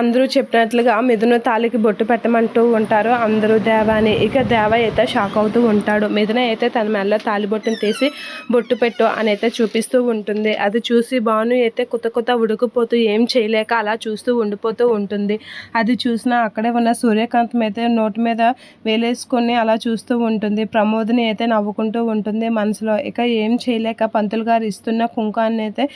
అందరూ చెప్పినట్లుగా మిథున తాలికి బొట్టు పెట్టమంటూ ఉంటారు. అందరూ దేవాని ఇక దేవ అయితే షాక్ అవుతూ ఉంటాడు. మిథున అయితే తన మెల్ల తాలి బొట్టును తీసి బొట్టు పెట్టు అని అయితే చూపిస్తూ ఉంటుంది. అది చూసి భాను అయితే కొత్త కొత్త ఉడికిపోతూ ఏం చేయలేక అలా చూస్తూ ఉండిపోతూ ఉంటుంది. అది చూసిన అక్కడే ఉన్న సూర్యకాంతం అయితే నోటి మీద వేలేసుకొని అలా చూస్తూ ఉంటుంది. ప్రమోదిని అయితే నవ్వుకుంటూ ఉంటుంది. మనసులో ఇక ఏం చేయలేక పంతులు గారు ఇస్తున్న కుంకాన్ని అయితే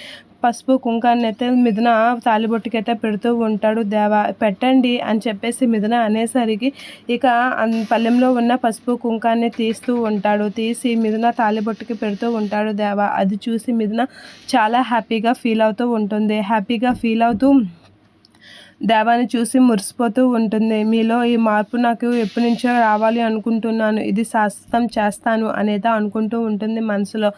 పసుపు కుంకాన్ని అయితే మిథున తాలిబొట్టుకైతే పెడుతూ ఉంటాడు. దేవా పెట్టండి అని చెప్పేసి మిథున అనేసరికి ఇక పల్లెంలో ఉన్న పసుపు కుంకాన్ని తీస్తూ ఉంటాడు. తీసి మిథున తాలిబొట్టుకి పెడుతూ ఉంటాడు. దేవా అది చూసి మిథున చాలా హ్యాపీగా ఫీల్ అవుతూ ఉంటుంది. హ్యాపీగా ఫీల్ అవుతూ దేవాన్ని చూసి మురిసిపోతూ ఉంటుంది. మీలో ఈ మార్పు నాకు ఎప్పటి నుంచో రావాలి అనుకుంటున్నాను. ఇది శాశ్వతం చేస్తాను అనేది అనుకుంటూ ఉంటుంది మనసులో.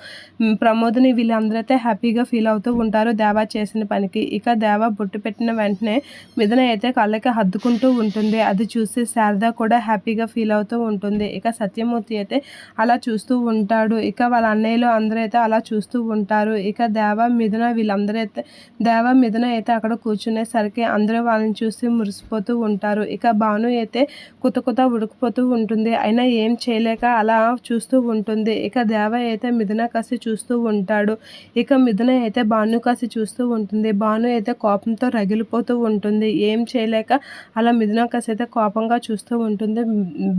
ప్రమోద్ని వీళ్ళందరైతే హ్యాపీగా ఫీల్ అవుతూ ఉంటారు దేవా చేసిన పనికి. ఇక దేవా బొట్టు పెట్టిన వెంటనే మిథున అయితే కళ్ళకి హద్దుకుంటూ ఉంటుంది. అది చూసి శారద కూడా హ్యాపీగా ఫీల్ అవుతూ ఉంటుంది. ఇక సత్యమూర్తి అయితే అలా చూస్తూ ఉంటాడు. ఇక వాళ్ళ అన్నయ్యలు అందరూ అయితే అలా చూస్తూ ఉంటారు. ఇక దేవ మిథున వీళ్ళందరూ అయితే దేవ మిథున అయితే అక్కడ కూర్చునేసరికి అందరూ వాళ్ళని చూసి మురిసిపోతూ ఉంటారు. ఇక భాను అయితే కొత్త కొత్త ఉడికిపోతూ ఉంటుంది. అయినా ఏం చేయలేక అలా చూస్తూ ఉంటుంది. ఇక దేవ అయితే మిథున కసి చూస్తూ ఉంటాడు. ఇక మిథున అయితే భాను కసి చూస్తూ ఉంటుంది. భాను అయితే కోపంతో రగిలిపోతూ ఉంటుంది. ఏం చేయలేక అలా మిథున కసి అయితే కోపంగా చూస్తూ ఉంటుంది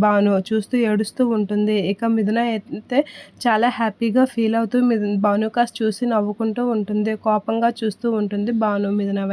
భాను. చూస్తూ ఏడుస్తూ ఉంటుంది. ఇక మిథున అయితే చాలా హ్యాపీగా ఫీల్ అవుతూ భాను కాస్త చూసి నవ్వుకుంటూ ఉంటుంది. కోపంగా చూస్తూ ఉంటుంది భాను మిథున వైపు.